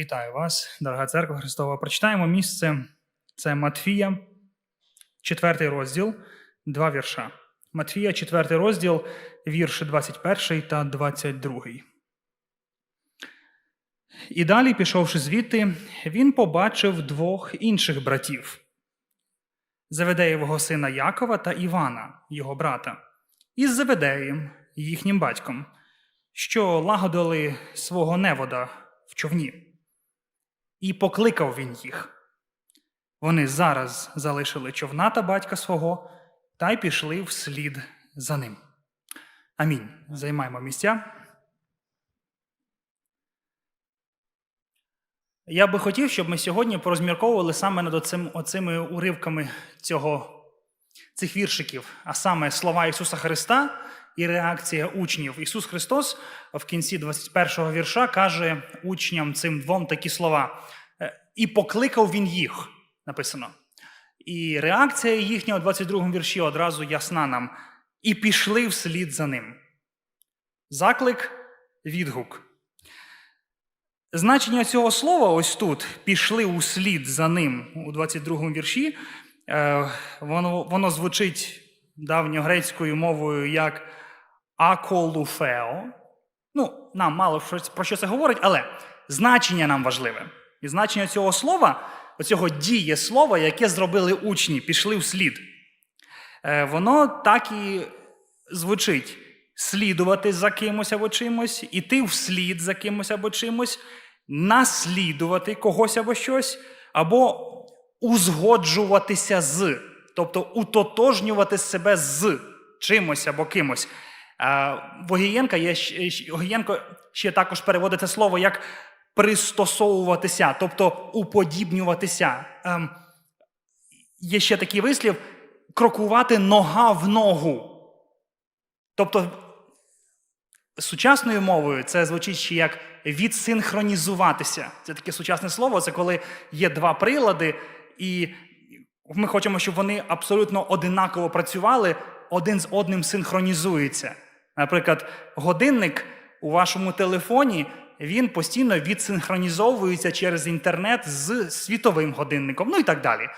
Вітаю вас, дорога церква Христова. Прочитаємо місце. Це Матфія, 4 розділ, два вірша. Матфія, 4 розділ, вірші 21 та 22. І далі, пішовши звідти, він побачив двох інших братів Заведеєвого сина Якова та Івана, його брата, із Заведеєм, їхнім батьком, що лагодили свого невода в човні. І покликав він їх. Вони зараз залишили човна та батька свого та й пішли вслід за ним. Амінь. Займаємо місця. Я би хотів, щоб ми сьогодні порозмірковували саме над оцим, оцими уривками цього, цих віршиків, а саме слова Ісуса Христа і реакція учнів. Ісус Христос в кінці 21-го вірша каже учням цим двом такі слова. «Е, І покликав він їх, написано. І реакція їхня у 22-му вірші одразу ясна нам. І пішли вслід за ним. Заклик, відгук. Значення цього слова, ось тут, пішли услід за ним у 22-му вірші, е, воно, воно звучить давньогрецькою мовою як аколуфео. Ну, нам мало про що це говорить, але значення нам важливе. І значення цього слова, оцього діє слова, яке зробили учні, пішли вслід. Е, Воно так і звучить: слідувати за кимось або чимось, іти вслід за кимось або чимось, наслідувати когось або щось, або узгоджуватися з, тобто утотожнювати себе з чимось або кимось. В Огієнка є Огієнко ще також переводить це слово як пристосовуватися, тобто уподібнюватися. Ем, є ще такий вислів крокувати нога в ногу. Тобто, сучасною мовою це звучить ще як відсинхронізуватися. Це таке сучасне слово, це коли є два прилади, і ми хочемо, щоб вони абсолютно одинаково працювали, один з одним синхронізується. Наприклад, годинник у вашому телефоні він постійно відсинхронізовується через інтернет з світовим годинником, ну і так далі.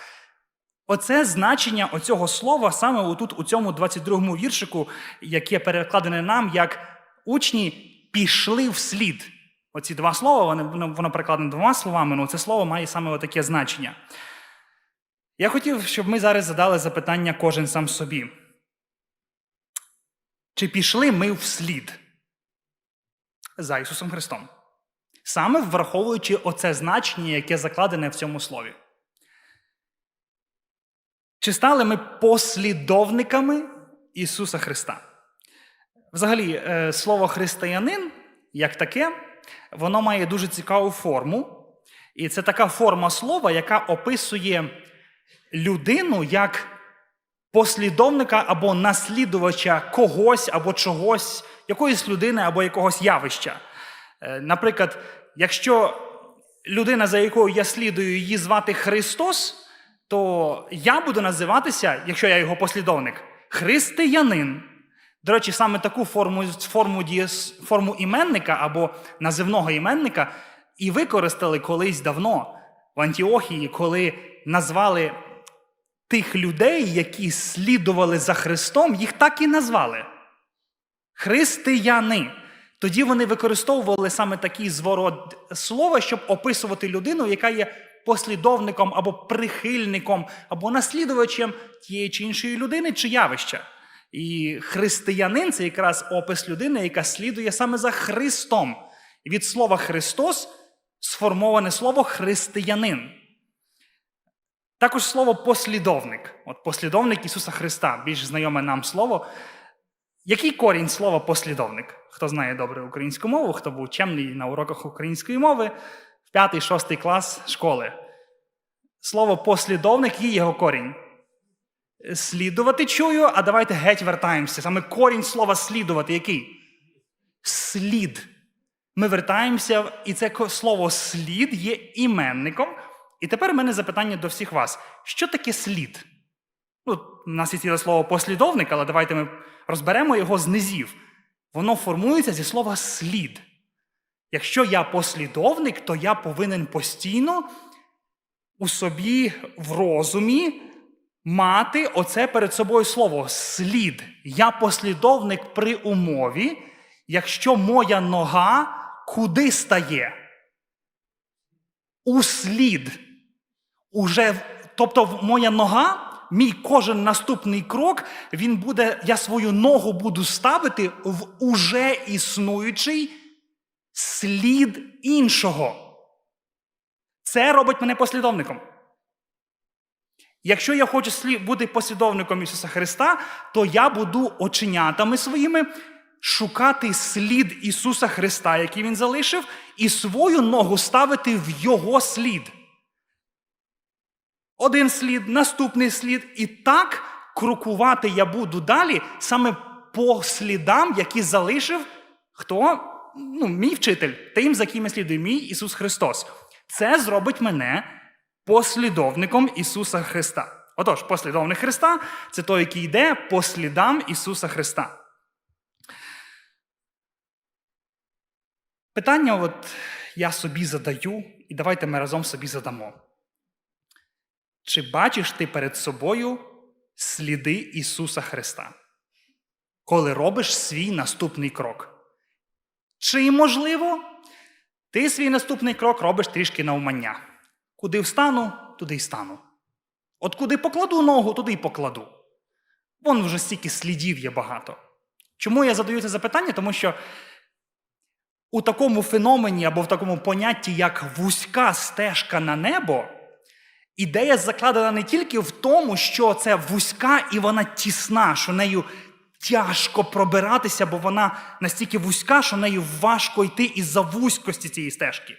Оце значення оцього слова саме отут, у цьому 22-му віршику, яке перекладене нам, як учні пішли вслід. Оці два слова, воно, воно перекладено двома словами, але це слово має саме таке значення. Я хотів, щоб ми зараз задали запитання кожен сам собі. Чи пішли ми вслід за Ісусом Христом? Саме враховуючи оце значення, яке закладене в цьому слові. Чи стали ми послідовниками Ісуса Христа? Взагалі, е, слово християнин, як таке, воно має дуже цікаву форму. І це така форма слова, яка описує людину як послідовника або наслідувача когось або чогось, якоїсь людини або якогось явища. Е, наприклад, якщо людина, за якою я слідую, її звати Христос, то я буду називатися, якщо я його послідовник, християнин. До речі, саме таку форму форму, форму іменника або називного іменника і використали колись давно в Антіохії, коли назвали тих людей, які слідували за Христом, їх так і назвали. Християни. Тоді вони використовували саме такий зворот слова, щоб описувати людину, яка є послідовником або прихильником, або наслідувачем тієї чи іншої людини чи явища. І християнин це якраз опис людини, яка слідує саме за Христом. І від слова Христос сформоване слово християнин. Також слово послідовник. От Послідовник Ісуса Христа, більш знайоме нам слово. Який корінь слова послідовник? Хто знає добре українську мову, хто був чемний на уроках української мови, в 5-6 клас школи. Слово послідовник є його корінь. Слідувати чую, а давайте геть вертаємося. Саме корінь слова слідувати який? Слід. Ми вертаємося, і це слово слід є іменником. І тепер у мене запитання до всіх вас: що таке слід? Ну, У нас є ціле слово послідовник, але давайте ми розберемо його з низів. Воно формується зі слова слід. Якщо я послідовник, то я повинен постійно у собі в розумі мати оце перед собою слово слід. Я послідовник при умові, якщо моя нога куди стає? У слід. Уже, тобто моя нога, мій кожен наступний крок, він буде, я свою ногу буду ставити в уже існуючий слід іншого. Це робить мене послідовником. Якщо я хочу бути послідовником Ісуса Христа, то я буду оченятами своїми шукати слід Ісуса Христа, який Він залишив, і свою ногу ставити в Його слід. Один слід, наступний слід, і так крокувати я буду далі саме по слідам, які залишив хто? Ну, мій вчитель, тим, за ким я слідую, мій Ісус Христос. Це зробить мене послідовником Ісуса Христа. Отож, послідовник Христа це той, який йде по слідам Ісуса Христа. Питання, от я собі задаю, і давайте ми разом собі задамо. Чи бачиш ти перед собою сліди Ісуса Христа, коли робиш свій наступний крок? Чи, можливо, ти свій наступний крок робиш трішки навмання? Куди встану, туди й стану. От куди покладу ногу, туди й покладу. Вон вже стільки слідів є багато. Чому я задаю це запитання? Тому що у такому феномені або в такому понятті, як вузька стежка на небо, ідея закладена не тільки в тому, що це вузька і вона тісна, що нею тяжко пробиратися, бо вона настільки вузька, що нею важко йти із-за вузькості цієї стежки.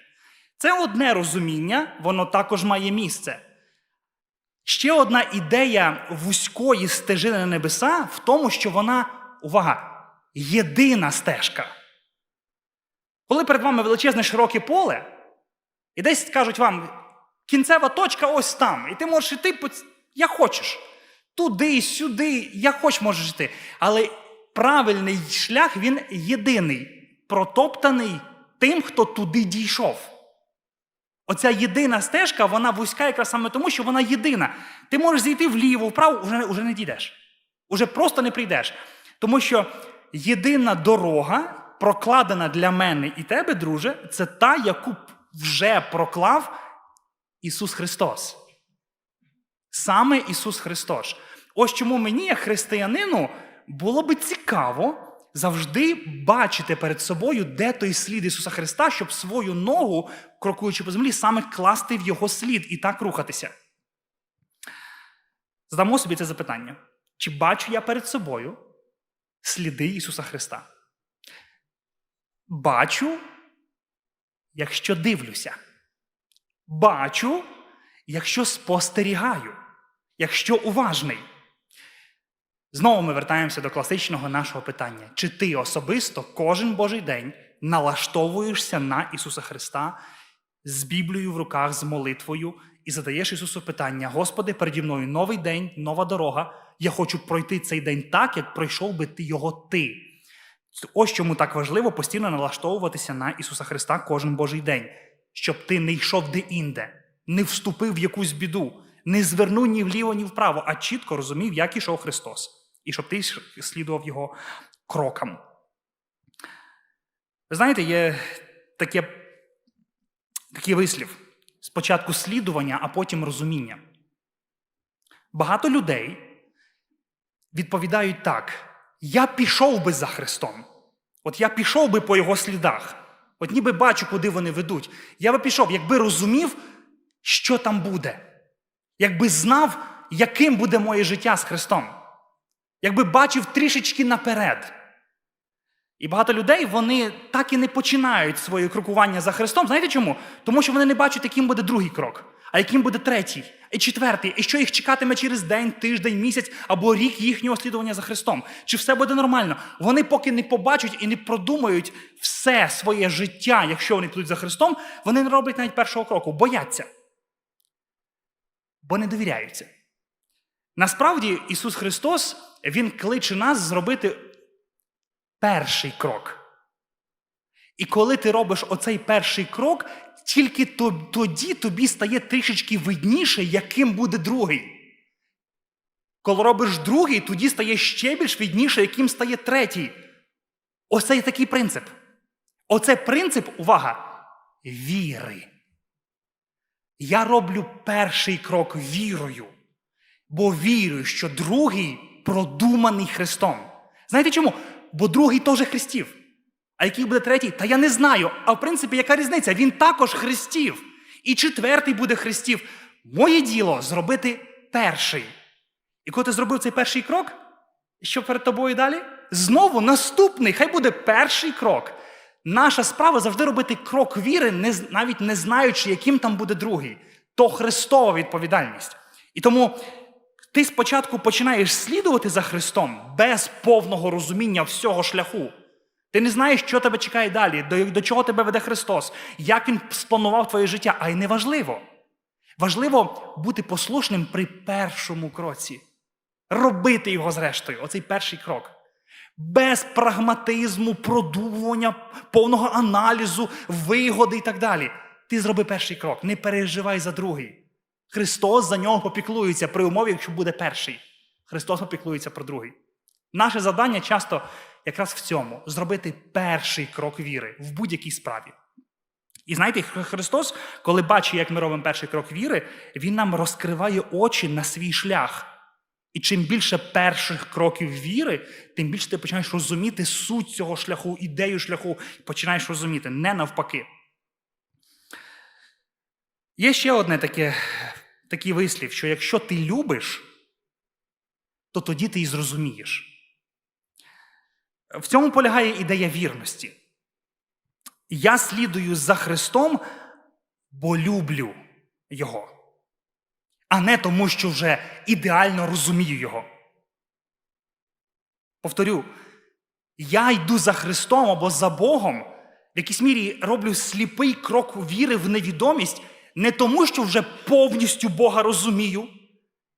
Це одне розуміння, воно також має місце. Ще одна ідея вузької стежини на небеса в тому, що вона, увага, єдина стежка. Коли перед вами величезне широке поле, і десь кажуть вам, кінцева точка ось там, і ти можеш йти, як хочеш. Туди, сюди, як хочеш можеш йти. Але правильний шлях він єдиний, протоптаний тим, хто туди дійшов. Оця єдина стежка, вона вузька якраз саме тому, що вона єдина. Ти можеш зійти вліво, вправо, вже, вже не дійдеш. Уже просто не прийдеш. Тому що єдина дорога, прокладена для мене і тебе, друже, це та, яку вже проклав Ісус Христос. Саме Ісус Христос. Ось чому мені, як християнину, було би цікаво завжди бачити перед собою, де той слід Ісуса Христа, щоб свою ногу, крокуючи по землі, саме класти в Його слід і так рухатися. Задамо собі це запитання: чи бачу я перед собою сліди Ісуса Христа? Бачу, якщо дивлюся. Бачу, якщо спостерігаю, якщо уважний. Знову ми вертаємося до класичного нашого питання: чи ти особисто кожен Божий день налаштовуєшся на Ісуса Христа з Біблією в руках, з молитвою і задаєш Ісусу питання: Господи, переді мною новий день, нова дорога. Я хочу пройти цей день так, як пройшов би ти його ти. Ось чому так важливо постійно налаштовуватися на Ісуса Христа кожен Божий день, щоб ти не йшов де-інде, не вступив в якусь біду, не звернув ні вліво, ні вправо, а чітко розумів, як ішов Христос, і щоб ти слідував Його крокам. Знаєте, є таке, такий вислів: спочатку слідування, а потім розуміння. Багато людей відповідають так: я пішов би за Христом. От я пішов би по його слідах. От ніби бачу, куди вони ведуть. Я би пішов, якби розумів, що там буде. Якби знав, яким буде моє життя з Христом. Якби бачив трішечки наперед. І багато людей вони так і не починають своє крокування за Христом. Знаєте чому? Тому що вони не бачать, яким буде другий крок, а яким буде третій, і четвертий, і що їх чекатиме через день, тиждень, місяць або рік їхнього слідування за Христом. Чи все буде нормально? Вони поки не побачать і не продумають все своє життя, якщо вони підуть за Христом, вони не роблять навіть першого кроку, бояться. Бо не довіряються. Насправді, Ісус Христос, Він кличе нас зробити перший крок. І коли ти робиш оцей перший крок, тільки тоді тобі стає трішечки видніше, яким буде другий. Коли робиш другий, тоді стає ще більш видніше, яким стає третій. Оце є такий принцип. Оце принцип, увага, віри. Я роблю перший крок вірою, бо вірю, що другий продуманий Христом. Знаєте чому? Бо другий теж Христів. А який буде третій? Та я не знаю. А в принципі, яка різниця? Він також Христів. І четвертий буде Христів. Моє діло зробити перший. І коли ти зробив цей перший крок, що перед тобою далі? Знову наступний, хай буде перший крок. Наша справа завжди робити крок віри, навіть не знаючи, яким там буде другий. То Христова відповідальність. І тому ти спочатку починаєш слідувати за Христом без повного розуміння всього шляху. Ти не знаєш, що тебе чекає далі, до, до чого тебе веде Христос, як Він спланував твоє життя, а й не важливо. Важливо бути послушним при першому кроці. Робити його зрештою, оцей перший крок. Без прагматизму, продумування, повного аналізу, вигоди і так далі. Ти зроби перший крок, не переживай за другий. Христос за нього попіклується при умові, якщо буде перший. Христос попіклується про другий. Наше завдання часто якраз в цьому зробити перший крок віри в будь-якій справі. І знаєте, Христос, коли бачить, як ми робимо перший крок віри, Він нам розкриває очі на свій шлях. І чим більше перших кроків віри, тим більше ти починаєш розуміти суть цього шляху, ідею шляху, починаєш розуміти, не навпаки. Є ще одне таке, такий вислів, що якщо ти любиш, то тоді ти і зрозумієш. В цьому полягає ідея вірності. Я слідую за Христом, бо люблю Його, а не тому, що вже ідеально розумію Його. Повторю, я йду за Христом або за Богом, в якійсь мірі роблю сліпий крок віри в невідомість, не тому, що вже повністю Бога розумію,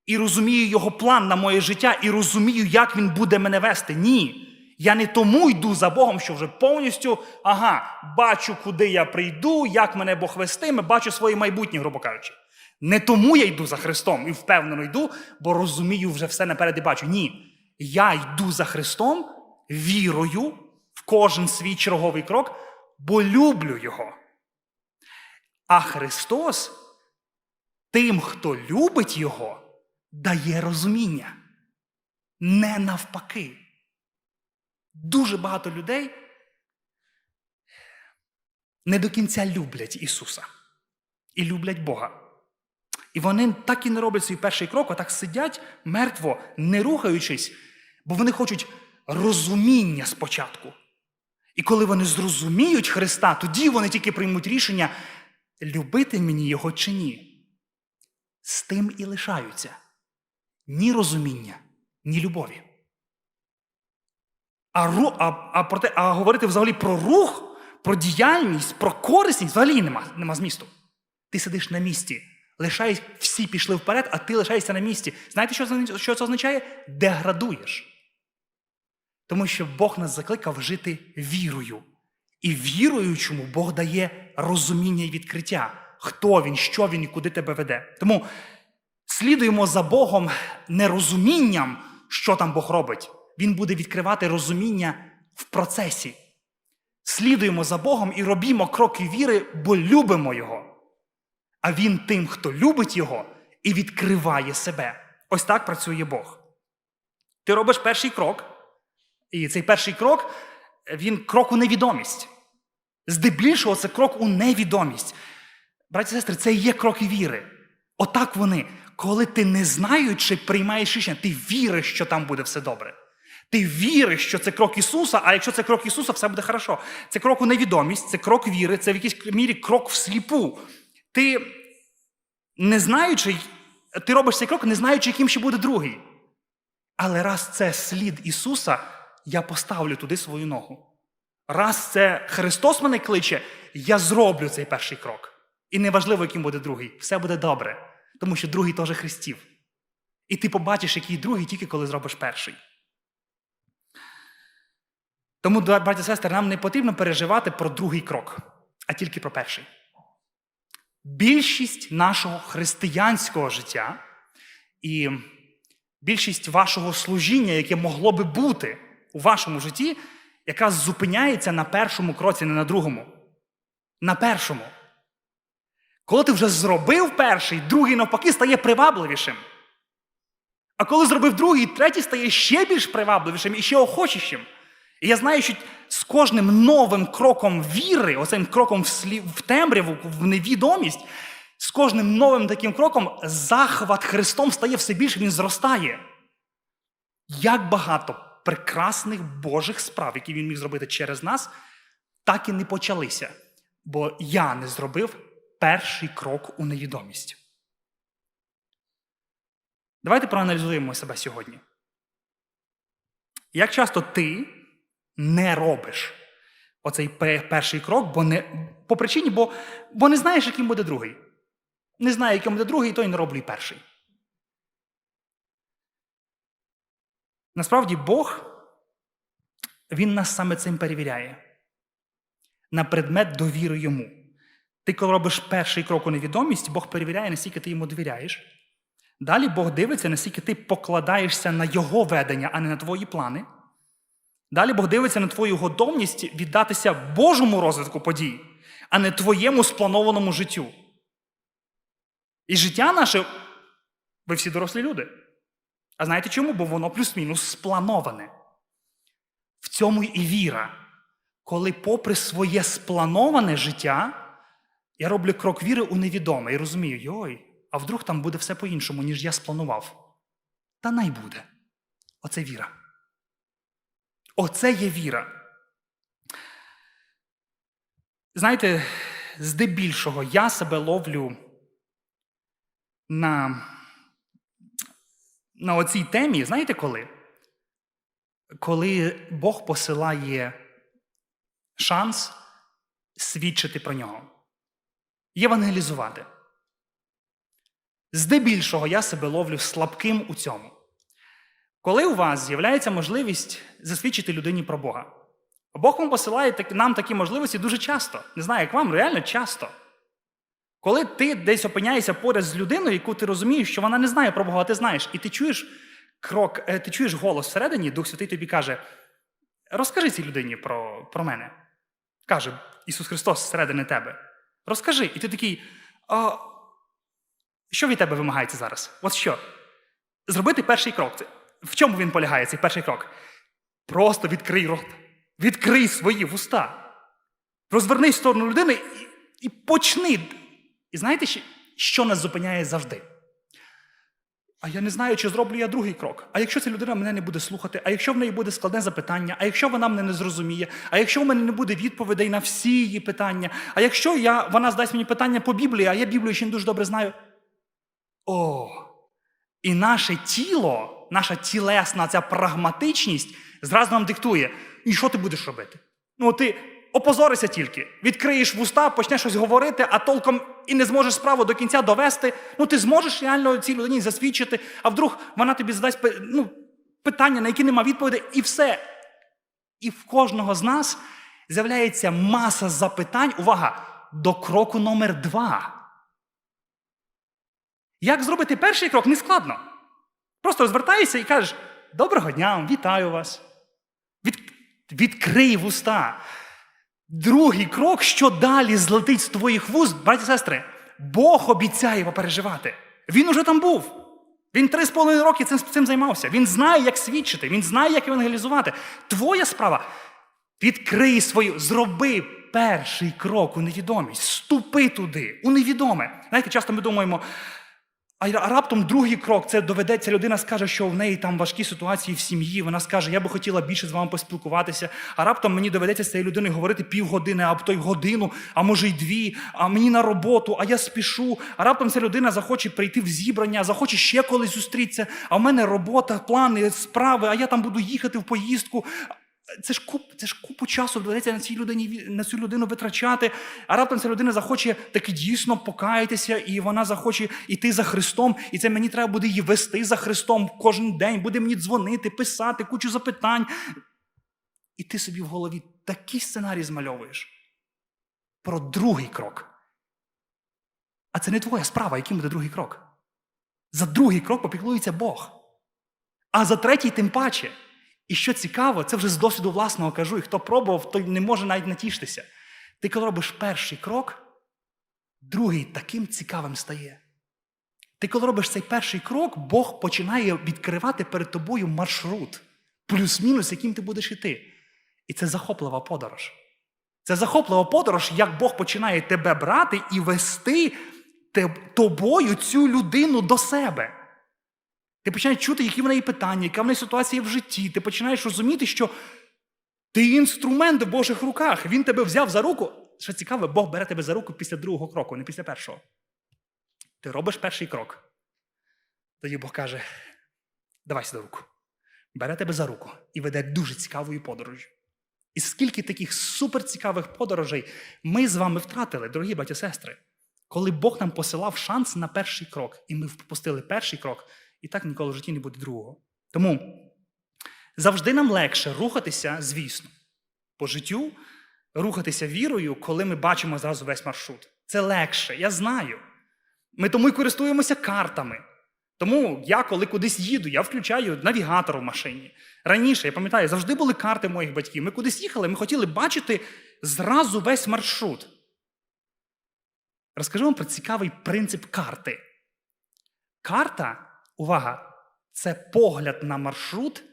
і розумію Його план на моє життя, і розумію, як Він буде мене вести. Ні. Я не тому йду за Богом, що вже повністю, ага, бачу, куди я прийду, як мене Бог вестиме, бачу своє майбутнє, грубо кажучи. Не тому я йду за Христом і впевнено йду, бо розумію вже все наперед і бачу. Ні. Я йду за Христом вірою в кожен свій черговий крок, бо люблю Його. А Христос тим, хто любить Його, дає розуміння. Не навпаки. Дуже багато людей не до кінця люблять Ісуса і люблять Бога. І вони так і не роблять свій перший крок, а так сидять мертво, не рухаючись, бо вони хочуть розуміння спочатку. І коли вони зрозуміють Христа, тоді вони тільки приймуть рішення, любити мені Його чи ні. З тим і лишаються ні розуміння, ні любові. А, а, а, проте, а говорити взагалі про рух, про діяльність, про корисність взагалі нема, нема змісту. Ти сидиш на місці, лишаєш, всі пішли вперед, а ти лишаєшся на місці. Знаєте, що що це означає? Деградуєш. Тому що Бог нас закликав жити вірою. І віруючому Бог дає розуміння і відкриття, хто він, що він і куди тебе веде. Тому слідуємо за Богом не розумінням, що там Бог робить. Він буде відкривати розуміння в процесі. Слідуємо за Богом і робімо кроки віри, бо любимо Його. А Він тим, хто любить Його і відкриває себе. Ось так працює Бог. Ти робиш перший крок, і цей перший крок він крок у невідомість. Здебільшого, це крок у невідомість. Браті і сестри, це є кроки віри. Отак вони. Коли ти не знаючи, приймаєш рішення, ти віриш, що там буде все добре. Ти віриш, що це крок Ісуса, а якщо це крок Ісуса, все буде хорошо. Це крок у невідомість, це крок віри, це в якійсь мірі крок всліпу. Ти не знаючи, ти робиш цей крок, не знаючи, яким ще буде другий. Але раз це слід Ісуса, я поставлю туди свою ногу. Раз це Христос мене кличе, я зроблю цей перший крок. І неважливо, яким буде другий, все буде добре, тому що другий теж Христів. І ти побачиш, який другий, тільки коли зробиш перший. Тому, браті і сестри, нам не потрібно переживати про другий крок, а тільки про перший. Більшість нашого християнського життя і більшість вашого служіння, яке могло би бути у вашому житті, якраз зупиняється на першому кроці, не на другому. На першому. Коли ти вже зробив перший, другий навпаки стає привабливішим. А коли зробив другий, третій стає ще більш привабливішим і ще охочішим. І я знаю, що з кожним новим кроком віри, оцим кроком в, темряву, в невідомість, з кожним новим таким кроком захват Христом стає все більше, він зростає. Як багато прекрасних Божих справ, які він міг зробити через нас, так і не почалися. Бо я не зробив перший крок у невідомість. Давайте проаналізуємо себе сьогодні. Як часто ти не робиш оцей перший крок, бо не, по причині, бо, бо не знаєш, яким буде другий. Не знаю, яким буде другий, то й не роблю і перший. Насправді Бог, Він нас саме цим перевіряє на предмет довіри йому. Ти, коли робиш перший крок у невідомість, Бог перевіряє, наскільки ти йому довіряєш. Далі Бог дивиться, наскільки ти покладаєшся на Його ведення, а не на твої плани. Далі Бог дивиться на твою готовність віддатися Божому розвитку подій, а не твоєму спланованому життю. І життя наше, ви всі дорослі люди. А знаєте чому? Бо воно плюс-мінус сплановане. В цьому і віра. Коли, попри своє сплановане життя, я роблю крок віри у невідоме і розумію, йой, а вдруг там буде все по-іншому, ніж я спланував. Та най буде. Оце віра. Оце є віра. Знаєте, здебільшого я себе ловлю на на оцій темі, знаєте коли? Коли Бог посилає шанс свідчити про нього, євангелізувати. Здебільшого я себе ловлю слабким у цьому. Коли у вас з'являється можливість засвідчити людині про Бога, Бог вам посилає нам такі можливості дуже часто. Не знаю, як вам, реально часто. Коли ти десь опиняєшся поряд з людиною, яку ти розумієш, що вона не знає про Бога, а ти знаєш, і ти чуєш крок, е, ти чуєш голос всередині, Дух Святий тобі каже: розкажи цій людині про, про мене. Каже Ісус Христос всередині тебе. Розкажи. І ти такий. А, що від тебе вимагається зараз? От що? Зробити перший крок. В чому він полягає, цей перший крок? Просто відкрий рот. Відкрий свої вуста. Розвернись в сторону людини і, і почни. І знаєте, що нас зупиняє завжди? А я не знаю, чи зроблю я другий крок. А якщо ця людина мене не буде слухати, а якщо в неї буде складне запитання, а якщо вона мене не зрозуміє, а якщо в мене не буде відповідей на всі її питання, а якщо я, вона здасть мені питання по Біблії, а я Біблію ще не дуже добре знаю. О, і наше тіло, наша тілесна ця прагматичність зразу нам диктує, і що ти будеш робити? Ну, ти опозорися тільки, відкриєш вуста, почнеш щось говорити, а толком і не зможеш справу до кінця довести. Ну, ти зможеш реально цій людині засвідчити, а вдруг вона тобі задасть ну, питання, на які нема відповіді, і все. І в кожного з нас з'являється маса запитань, увага, до кроку номер два. Як зробити перший крок, не складно. Просто розвертаєшся і кажеш: Доброго дня, вітаю вас. Від... Відкрий вуста. Другий крок, що далі злетить з твоїх вуст, браті і сестри, Бог обіцяє попереживати. Він уже там був. Він три з половиною роки цим, цим займався. Він знає, як свідчити, він знає, як евангелізувати. Твоя справа відкрий свою, зроби перший крок у невідомість, ступи туди, у невідоме. Знаєте, часто ми думаємо. А раптом другий крок це доведеться, людина скаже, що в неї там важкі ситуації в сім'ї. Вона скаже, я би хотіла більше з вами поспілкуватися. А раптом мені доведеться з цією людиною говорити півгодини, а то й годину, а може й дві, а мені на роботу, а я спішу. А раптом ця людина захоче прийти в зібрання, захоче ще колись зустрітися. А в мене робота, плани, справи, а я там буду їхати в поїздку. Це ж куп, це ж купу часу доведеться на цій людині на цю людину витрачати. А раптом ця людина захоче таки дійсно покаятися, і вона захоче йти за Христом. І це мені треба буде її вести за Христом кожен день, буде мені дзвонити, писати, кучу запитань. І ти собі в голові такий сценарій змальовуєш про другий крок. А це не твоя справа, яким буде другий крок. За другий крок попіклується Бог. А за третій тим паче. І що цікаво, це вже з досвіду власного кажу, і хто пробував, той не може навіть натішитися. Ти коли робиш перший крок, другий таким цікавим стає. Ти коли робиш цей перший крок, Бог починає відкривати перед тобою маршрут, плюс-мінус, яким ти будеш йти. І це захоплива подорож. Це захоплива подорож, як Бог починає тебе брати і вести тобою цю людину до себе. Ти починаєш чути, які в неї питання, яка в неї ситуація в житті. Ти починаєш розуміти, що ти інструмент в Божих руках. Він тебе взяв за руку. Що цікаве, Бог бере тебе за руку після другого кроку, не після першого. Ти робиш перший крок. Тоді Бог каже: давай сюди руку. Бере тебе за руку і веде дуже цікавою подорожю. І скільки таких суперцікавих подорожей ми з вами втратили, дорогі батьки сестри, коли Бог нам посилав шанс на перший крок, і ми впустили перший крок, і так ніколи в житті не буде другого. Тому завжди нам легше рухатися, звісно, по життю, рухатися вірою, коли ми бачимо зразу весь маршрут. Це легше, я знаю. Ми тому й користуємося картами. Тому я, коли кудись їду, я включаю навігатор в машині. Раніше, я пам'ятаю, завжди були карти моїх батьків. Ми кудись їхали, ми хотіли бачити зразу весь маршрут. Розкажу вам про цікавий принцип карти. Карта, увага, це погляд на маршрут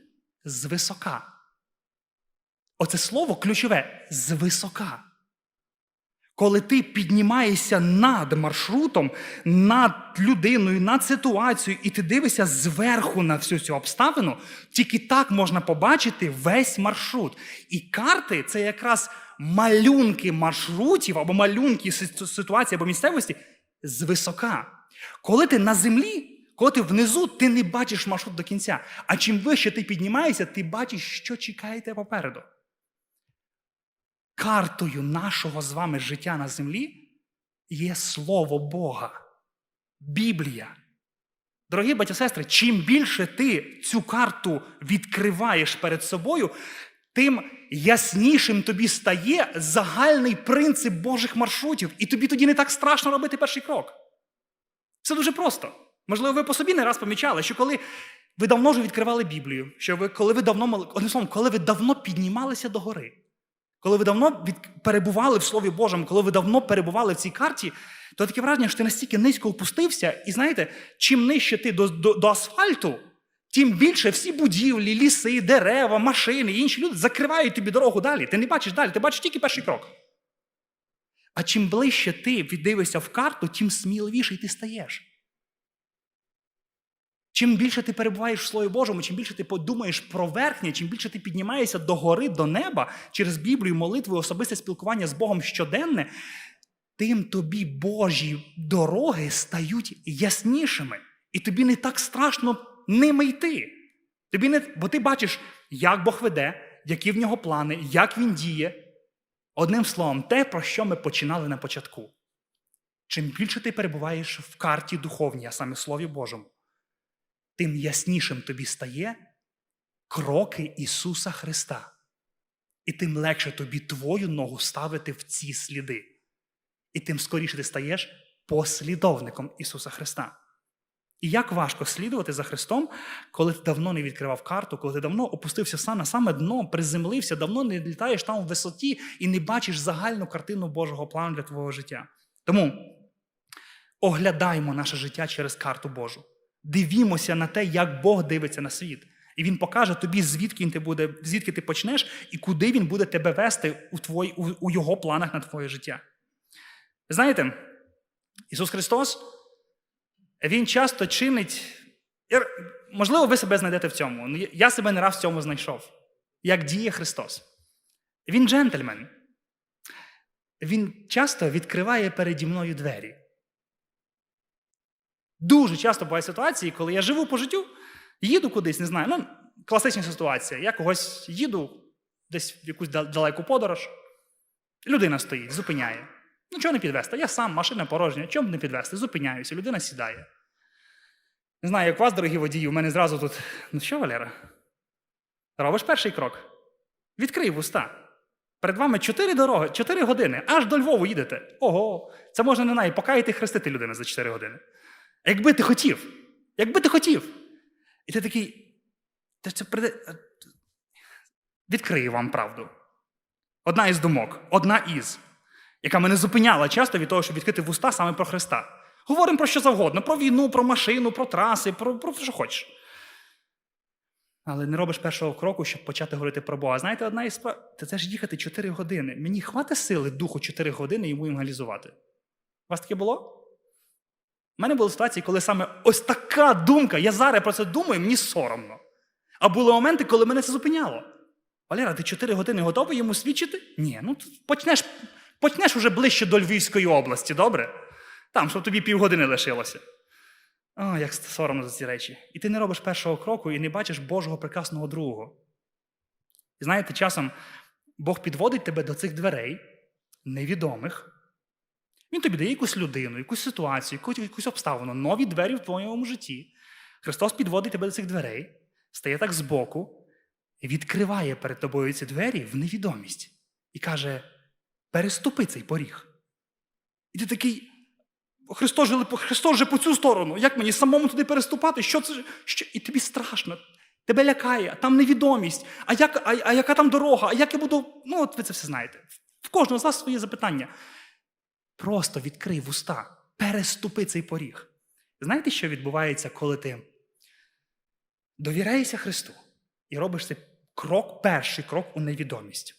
звисока. Оце слово ключове звисока. Коли ти піднімаєшся над маршрутом, над людиною, над ситуацією, і ти дивишся зверху на всю цю обставину, тільки так можна побачити весь маршрут. І карти це якраз малюнки маршрутів або малюнки ситуації або місцевості звисока. Коли ти на землі, коли ти внизу, ти не бачиш маршрут до кінця. А чим вище ти піднімаєшся, ти бачиш, що чекає тебе попереду картою нашого з вами життя на землі є Слово Бога, Біблія. Дорогі батьки сестри, чим більше ти цю карту відкриваєш перед собою, тим яснішим тобі стає загальний принцип Божих маршрутів, і тобі тоді не так страшно робити перший крок. Все дуже просто. Можливо, ви по собі не раз помічали, що коли ви давно вже відкривали Біблію, що ви, коли ви давно одним словом, коли ви давно піднімалися до гори, коли ви давно від... перебували в Слові Божому, коли ви давно перебували в цій карті, то таке враження, що ти настільки низько опустився, і знаєте, чим нижче ти до, до, до асфальту, тим більше всі будівлі, ліси, дерева, машини і інші люди закривають тобі дорогу далі. Ти не бачиш далі, ти бачиш тільки перший крок. А чим ближче ти віддивишся в карту, тим сміливіший ти стаєш. Чим більше ти перебуваєш в Слові Божому, чим більше ти подумаєш про верхнє, чим більше ти піднімаєшся до гори, до неба через Біблію, молитву, особисте спілкування з Богом щоденне, тим тобі Божі дороги стають яснішими. І тобі не так страшно ними йти. Тобі не... Бо ти бачиш, як Бог веде, які в нього плани, як він діє. Одним словом, те, про що ми починали на початку. Чим більше ти перебуваєш в карті духовній, а саме Слові Божому, тим яснішим тобі стає кроки Ісуса Христа. І тим легше тобі твою ногу ставити в ці сліди. І тим скоріше ти стаєш послідовником Ісуса Христа. І як важко слідувати за Христом, коли ти давно не відкривав карту, коли ти давно опустився сам на саме дно, приземлився, давно не літаєш там в висоті і не бачиш загальну картину Божого плану для твого життя. Тому оглядаймо наше життя через карту Божу. Дивімося на те, як Бог дивиться на світ. І Він покаже тобі, звідки ти буде, звідки ти почнеш, і куди він буде тебе вести у, твої, у, у його планах на твоє життя. Знаєте, Ісус Христос, Він часто чинить. Можливо, ви себе знайдете в цьому. Ну, я- Я себе не раз в цьому знайшов. Як діє Христос. Він джентльмен. Він часто відкриває переді мною двері. Дуже часто бувають ситуації, коли я живу по життю, їду кудись, не знаю. Ну, класична ситуація. Я когось їду десь в якусь далеку подорож. Людина стоїть, зупиняє. Ну, чого не підвести? Я сам, машина порожня, чому не підвести? Зупиняюся, людина сідає. Не знаю, як вас, дорогі водії, у мене зразу тут. Ну що, Валера? Робиш перший крок? Відкрий вуста. Перед вами чотири дороги, чотири години, аж до Львову їдете. Ого, це можна не знаю, покаяти і хрестити людину за 4 години. Якби ти хотів, якби ти хотів. І ти такий, та це прийде. е, Відкрию вам правду. Одна із думок, одна із, яка мене зупиняла часто від того, щоб відкрити вуста саме про Христа. Говоримо про що завгодно: про війну, про машину, про траси, про, про що хочеш. Але не робиш першого кроку, щоб почати говорити про Бога. Знаєте, одна із справ. Це ж їхати 4 години. Мені хватить сили духу 4 години йому евангелізувати. У вас таке було? У мене були ситуації, коли саме ось така думка, я зараз про це думаю, мені соромно. А були моменти, коли мене це зупиняло. Валера, ти 4 години готовий йому свідчити? Ні, ну почнеш, почнеш уже ближче до Львівської області, добре? Там, щоб тобі півгодини лишилося. О, як соромно за ці речі. І ти не робиш першого кроку і не бачиш Божого прекрасного другого. І знаєте, часом Бог підводить тебе до цих дверей, невідомих. Він тобі дає якусь людину, якусь ситуацію, якусь, обставину, нові двері в твоєму житті. Христос підводить тебе до цих дверей, стає так збоку, і відкриває перед тобою ці двері в невідомість і каже: переступи цей поріг. І ти такий. Христос же, Христос же по цю сторону. Як мені самому туди переступати? Що це? Що? І тобі страшно. Тебе лякає, там невідомість. А, як, а, а яка там дорога? А як я буду. Ну, от ви це все знаєте. В кожного з вас своє запитання. Просто відкрий вуста, переступи цей поріг. Знаєте, що відбувається, коли ти довіряєшся Христу і робиш цей крок, перший крок у невідомість.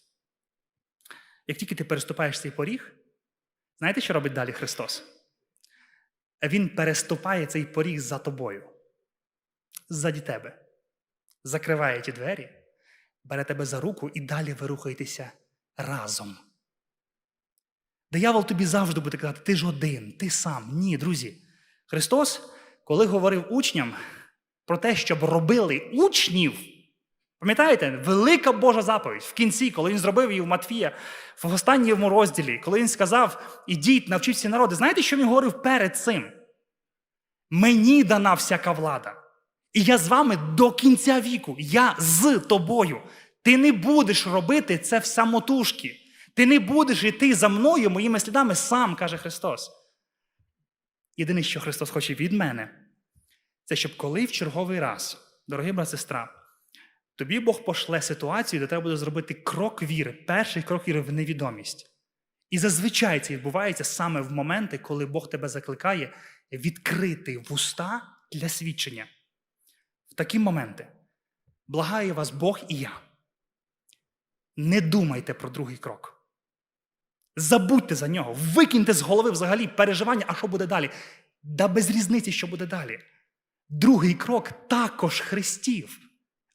Як тільки ти переступаєш цей поріг, знаєте, що робить далі Христос? Він переступає цей поріг за тобою, ззаді тебе, закриває ті двері, бере тебе за руку і далі ви рухаєтеся разом. Диявол тобі завжди буде казати, ти ж один, ти сам. Ні, друзі. Христос, коли говорив учням про те, щоб робили учнів, пам'ятаєте, велика Божа заповідь в кінці, коли він зробив її в Матфія, в останньому розділі, коли він сказав: ідіть, навчіть всі народи, знаєте, що він говорив перед цим? Мені дана всяка влада. І я з вами до кінця віку. Я з тобою. Ти не будеш робити це в самотужки. Ти не будеш йти за мною моїми слідами сам, каже Христос. Єдине, що Христос хоче від мене, це щоб коли в черговий раз, дорогий брат, сестра, тобі Бог пошле ситуацію, де треба буде зробити крок віри, перший крок віри в невідомість. І зазвичай це відбувається саме в моменти, коли Бог тебе закликає відкрити вуста для свідчення. В такі моменти благає вас Бог і я. Не думайте про другий крок. Забудьте за нього, викиньте з голови взагалі переживання, а що буде далі. Да без різниці, що буде далі. Другий крок також Христів.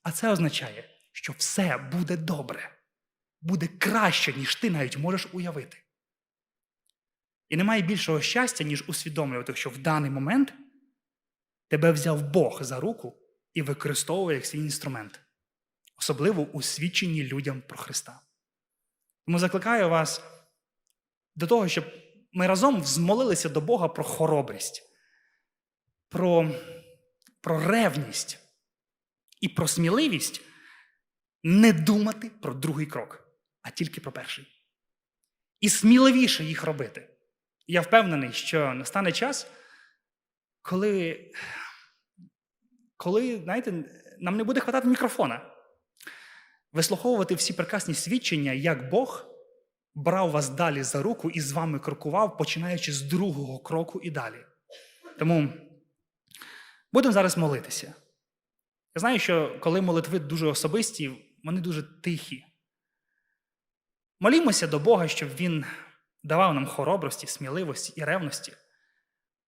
А це означає, що все буде добре, буде краще, ніж ти навіть можеш уявити. І немає більшого щастя, ніж усвідомлювати, що в даний момент тебе взяв Бог за руку і використовує як свій інструмент, особливо у свідченні людям про Христа. Тому закликаю вас до того, щоб ми разом взмолилися до Бога про хоробрість, про, про ревність і про сміливість не думати про другий крок, а тільки про перший. І сміливіше їх робити. Я впевнений, що настане час, коли, коли знаєте, нам не буде хватати мікрофона. Вислуховувати всі прекрасні свідчення, як Бог брав вас далі за руку і з вами крокував, починаючи з другого кроку і далі. Тому будемо зараз молитися. Я знаю, що коли молитви дуже особисті, вони дуже тихі. Молімося до Бога, щоб Він давав нам хоробрості, сміливості і ревності,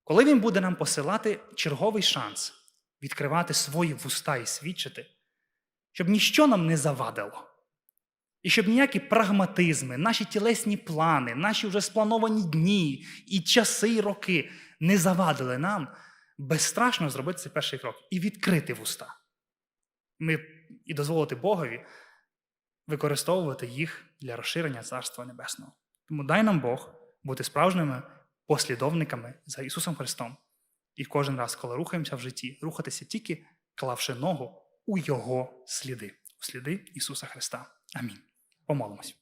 коли Він буде нам посилати черговий шанс відкривати свої вуста і свідчити, щоб ніщо нам не завадило. І щоб ніякі прагматизми, наші тілесні плани, наші вже сплановані дні і часи, і роки не завадили нам безстрашно зробити цей перший крок і відкрити вуста. Ми і дозволити Богові використовувати їх для розширення Царства Небесного. Тому дай нам Бог бути справжніми послідовниками за Ісусом Христом. І кожен раз, коли рухаємося в житті, рухатися тільки клавши ногу у Його сліди, у сліди Ісуса Христа. Амінь. Помолимось.